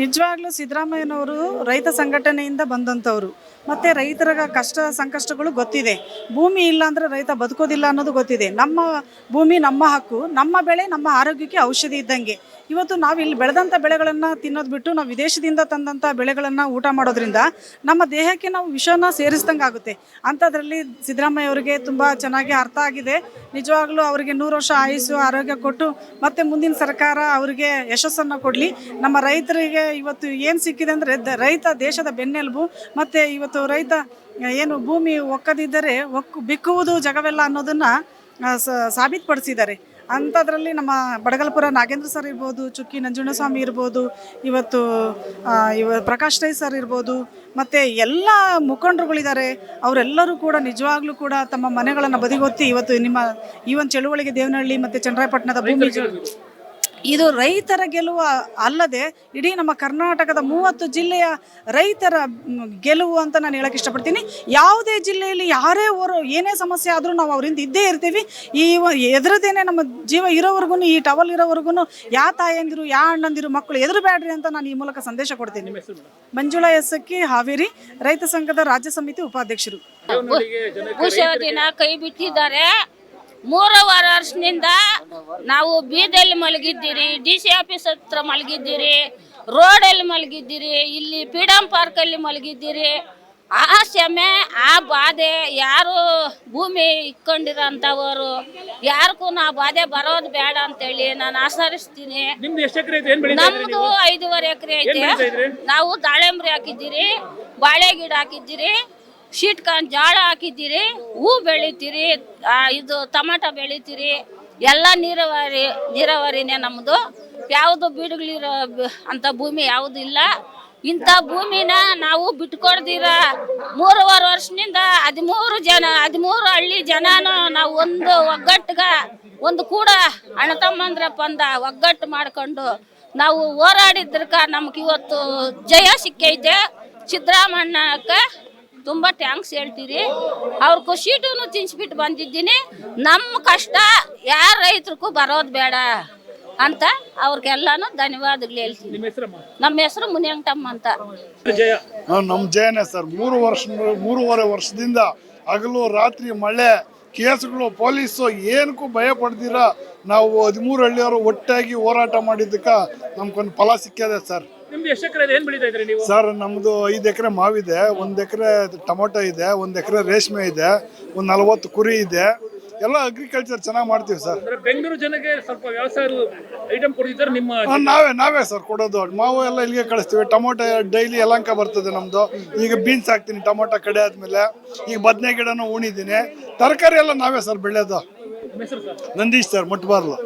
ನಿಜವಾಗ್ಲೂ ಸಿದ್ದರಾಮಯ್ಯನವರು ರೈತ ಸಂಘಟನೆಯಿಂದ ಬಂದಂಥವ್ರು. ಮತ್ತು ರೈತರ ಕಷ್ಟ ಸಂಕಷ್ಟಗಳು ಗೊತ್ತಿದೆ. ಭೂಮಿ ಇಲ್ಲ ಅಂದರೆ ರೈತ ಬದುಕೋದಿಲ್ಲ ಅನ್ನೋದು ಗೊತ್ತಿದೆ. ನಮ್ಮ ಭೂಮಿ ನಮ್ಮ ಹಕ್ಕು, ನಮ್ಮ ಬೆಳೆ ನಮ್ಮ ಆರೋಗ್ಯಕ್ಕೆ ಔಷಧಿ ಇದ್ದಂಗೆ. ಇವತ್ತು ನಾವು ಇಲ್ಲಿ ಬೆಳೆದಂಥ ಬೆಳೆಗಳನ್ನು ತಿನ್ನೋದು ಬಿಟ್ಟು ನಾವು ವಿದೇಶದಿಂದ ತಂದಂಥ ಬೆಳೆಗಳನ್ನು ಊಟ ಮಾಡೋದ್ರಿಂದ ನಮ್ಮ ದೇಹಕ್ಕೆ ನಾವು ವಿಷನ ಸೇರಿಸ್ದಂಗೆ ಆಗುತ್ತೆ. ಅಂಥದ್ರಲ್ಲಿ ಸಿದ್ದರಾಮಯ್ಯ ಅವರಿಗೆ ತುಂಬ ಚೆನ್ನಾಗಿ ಅರ್ಥ ಆಗಿದೆ. ನಿಜವಾಗ್ಲೂ ಅವರಿಗೆ ನೂರು ವರ್ಷ ಆಯುಸ್ಸು, ಆರೋಗ್ಯ ಕೊಟ್ಟು ಮತ್ತೆ ಮುಂದಿನ ಸರ್ಕಾರ ಅವರಿಗೆ ಯಶಸ್ಸನ್ನು ಕೊಡಲಿ. ನಮ್ಮ ರೈತರಿಗೆ ಇವತ್ತು ಏನು ಸಿಕ್ಕಿದೆ ಅಂದರೆ ರೈತ ದೇಶದ ಬೆನ್ನೆಲುಬು, ಮತ್ತು ಇವತ್ತು ರೈತ, ಏನು ಭೂಮಿ ಒಕ್ಕದಿದ್ದರೆ ಒಕ್ಕು ಬಿಕ್ಕುವುದು ಜಗವೆಲ್ಲ ಅನ್ನೋದನ್ನು ಸಾಬೀತುಪಡಿಸಿದ್ದಾರೆ. ಅಂಥದ್ರಲ್ಲಿ ನಮ್ಮ ಬಡಗಲ್ಪುರ ನಾಗೇಂದ್ರ ಸರ್ ಇರ್ಬೋದು, ಚುಕ್ಕಿ ನಂಜುಂಡಸ್ವಾಮಿ ಇರ್ಬೋದು, ಇವತ್ತು ಇವ ಪ್ರಕಾಶ್ ರೈ ಸರ್ ಇರ್ಬೋದು, ಮತ್ತು ಎಲ್ಲ ಮುಖಂಡರುಗಳಿದ್ದಾರೆ. ಅವರೆಲ್ಲರೂ ಕೂಡ ನಿಜವಾಗ್ಲೂ ಕೂಡ ತಮ್ಮ ಮನೆಗಳನ್ನು ಬದಿಗೊತ್ತಿ ಇವತ್ತು ನಿಮ್ಮ, ಈ ಒಂದು ಚಳುವಳಿಗೆ ದೇವನಹಳ್ಳಿ ಮತ್ತು ಚಂದ್ರಾಯಪಟ್ಟಣದ ಭೂಮಿ ಇದು ರೈತರ ಗೆಲುವು ಅಲ್ಲದೆ ಇಡೀ ನಮ್ಮ ಕರ್ನಾಟಕದ ಮೂವತ್ತು ಜಿಲ್ಲೆಯ ರೈತರ ಗೆಲುವು ಅಂತ ನಾನು ಹೇಳಕ್ಕೆ ಇಷ್ಟಪಡ್ತೀನಿ ಯಾವುದೇ ಜಿಲ್ಲೆಯಲ್ಲಿ ಯಾರೇ ಓರು ಏನೇ ಸಮಸ್ಯೆ ಆದರೂ ನಾವು ಅವರಿಂದ ಇದ್ದೇ ಇರ್ತೀವಿ ಈ ಎದುರದೇನೆ ನಮ್ಮ ಜೀವ ಇರೋವರೆಗೂ ಈ ಟವಲ್ ಇರೋವರೆಗೂ ಯಾ ತಾಯಂದಿರು ಯಾ ಅಣ್ಣಂದಿರು ಮಕ್ಕಳು ಎದುರು ಬ್ಯಾಡ್ರಿ ಅಂತ ನಾನು ಈ ಮೂಲಕ ಸಂದೇಶ ಕೊಡ್ತೀನಿ ಮಂಜುಳಾ ಎಸ್ಸಕ್ಕಿ ಹಾವೇರಿ ರೈತ ಸಂಘದ ರಾಜ್ಯ ಸಮಿತಿ ಉಪಾಧ್ಯಕ್ಷರು ಕೈ ಬಿಟ್ಟಿದ್ದಾರೆ ಮೂರುವರೆ ವರ್ಷದಿಂದ ನಾವು ಬೀದಲ್ಲಿ ಮಲಗಿದ್ದೀರಿ ಡಿ ಸಿ ಆಫೀಸ್ ಹತ್ರ ಮಲಗಿದ್ದೀರಿ ರೋಡಲ್ಲಿ ಮಲಗಿದ್ದೀರಿ ಇಲ್ಲಿ ಫ್ರೀಡಮ್ ಪಾರ್ಕಲ್ಲಿ ಮಲಗಿದ್ದೀರಿ. ಆ ಶ್ರಮೆ ಆ ಬಾಧೆ ಯಾರು ಭೂಮಿ ಇಕ್ಕೊಂಡಿರೋಂಥವರು ಯಾರಿಗೂ ನಾ ಬಾಧೆ ಬರೋದು ಬೇಡ ಅಂತೇಳಿ ನಾನು ಆಚರಿಸ್ತೀನಿ ನಿಮ್ದು ಐದೂವರೆ ಎಕರೆ ಐತೆ ನಾವು ದಾಳಿಂಬ್ರಿ ಹಾಕಿದ್ದೀರಿ ಬಾಳೆ ಗಿಡ ಹಾಕಿದ್ದೀರಿ. ಶೀಟ್ ಕಾನ್ ಜೋಳ ಹಾಕಿದ್ದೀರಿ, ಹೂ ಬೆಳಿತೀರಿ ಇದು ಟಮಾಟ ಬೆಳಿತೀರಿ, ಎಲ್ಲ ನೀರಾವರಿ, ನೀರಾವರಿನೇ ನಮ್ಮದು ಯಾವುದು ಬೀಡುಗಳಿರೋ ಅಂತ ಭೂಮಿ ಯಾವುದು ಇಲ್ಲ. ಇಂಥ ಭೂಮಿನ ನಾವು ಬಿಟ್ಕೊಡ್ದಿರ. ಮೂರುವರೆ ವರ್ಷದಿಂದ ಹದಿಮೂರು ಜನ, ಹದಿಮೂರು ಹಳ್ಳಿ ಜನನು ನಾವು ಒಂದು ಒಗ್ಗಟ್ಟಿಗ ಒಂದು ಕೂಡ ಅಣ್ಣ ತಮ್ಮಂದ್ರಪ್ಪ ಅಂದ ಒಗ್ಗಟ್ಟು ಮಾಡ್ಕೊಂಡು ನಾವು ಹೋರಾಡಿದ್ರಕ ನಮ್ಗೆ ಇವತ್ತು ಜಯ ಸಿಕ್ಕೈತೆ. ಸಿದ್ದರಾಮಣ್ಣಕ್ಕೆ ತುಂಬ ಟ್ಯಾಂಕ್ಸ್ ಹೇಳ್ತೀರಿ. ಅವ್ರ ಖುಷಿಟೂ ತಿನ್ಸ್ಬಿಟ್ಟು ಬಂದಿದ್ದೀನಿ. ನಮ್ಮ ಕಷ್ಟ ಯಾರ ರೈತರಿಗೂ ಬರೋದು ಬೇಡ ಅಂತ ಅವ್ರಿಗೆಲ್ಲಾನು ಧನ್ಯವಾದಗಳು ಹೇಳ್ತೀನಿ. ನಿಮ್ಮ ಹೆಸರಮ್ಮ ನಮ್ಮ ಹೆಸರು ಮುನಿಯಂಟಮ್ಮ ಅಂತ. ಜಯ. ನಮ್ಮ ಜಯನೇ ಸರ್. ಮೂರು ವರ್ಷ ಮೂರುವರೆ ವರ್ಷದಿಂದ ಹಗಲು ರಾತ್ರಿ ಮಳೆ ಕೇಸ್ಗಳು ಪೊಲೀಸು ಏನಕ್ಕೂ ಭಯ ಪಡ್ದಿರ? ನಾವು ಹದಿಮೂರು ಹಳ್ಳಿಯವರು ಒಟ್ಟಾಗಿ ಹೋರಾಟ ಮಾಡಿದ್ದಕ್ಕೆ ನಮ್ಗೊಂದು ಫಲ ಸಿಕ್ಕಿದೆ ಸರ್. ನಿಮ್ದು ಎಷ್ಟು ಎಕರೆ ಇದೆ? ಏನ್ ಬೆಳೀತಾ ಇದ್ರಿ ನೀವು? ಸರ್ ನಮ್ಮದು ಐದು ಎಕರೆ ಮಾವಿದೆ ಒಂದು ಎಕರೆ ಟೊಮೊಟೊ ಇದೆ ಒಂದು ಎಕರೆ ರೇಷ್ಮೆ ಇದೆ ಒಂದು ನಲವತ್ತು ಕುರಿ ಇದೆ. ಎಲ್ಲ ಅಗ್ರಿಕಲ್ಚರ್ ಚೆನ್ನಾಗಿ ಮಾಡ್ತೀವಿ ಸರ್. ಅಂದ್ರೆ ಬೆಂಗಳೂರು ಜನಕ್ಕೆ ಸ್ವಲ್ಪ ವ್ಯವಸಾಯ ಐಟಮ್ ಕೊಡ್ತಿದ್ದಾರೆ ನಿಮ್ಮ ನಾವೇ ನಾವೇ ಸರ್ ಕೊಡೋದು. ಮಾವು ಎಲ್ಲ ಇಲ್ಲಿಗೆ ಕಳಿಸ್ತೀವಿ. ಟೊಮೊಟೊ ಡೈಲಿ ಯಲಂಕ ಬರ್ತದೆ ನಮ್ಮದು ಈಗ ಬೀನ್ಸ್ ಹಾಕ್ತೀನಿ ಟೊಮೊಟೊ ಕಡೆ ಆದಮೇಲೆ. ಈಗ ಬದನೆ ಗಿಡನೂ ಉಣಿದ್ದೀನಿ ತರಕಾರಿ ಎಲ್ಲ ನಾವೇ ಸರ್ ಬೆಳೆಯೋದು. ನಿಮ್ಮ ಹೆಸರು ಸರ್? ನಂದೀಶ್ ಸರ್ ಮುಟ್ಬಾರ್ಲು.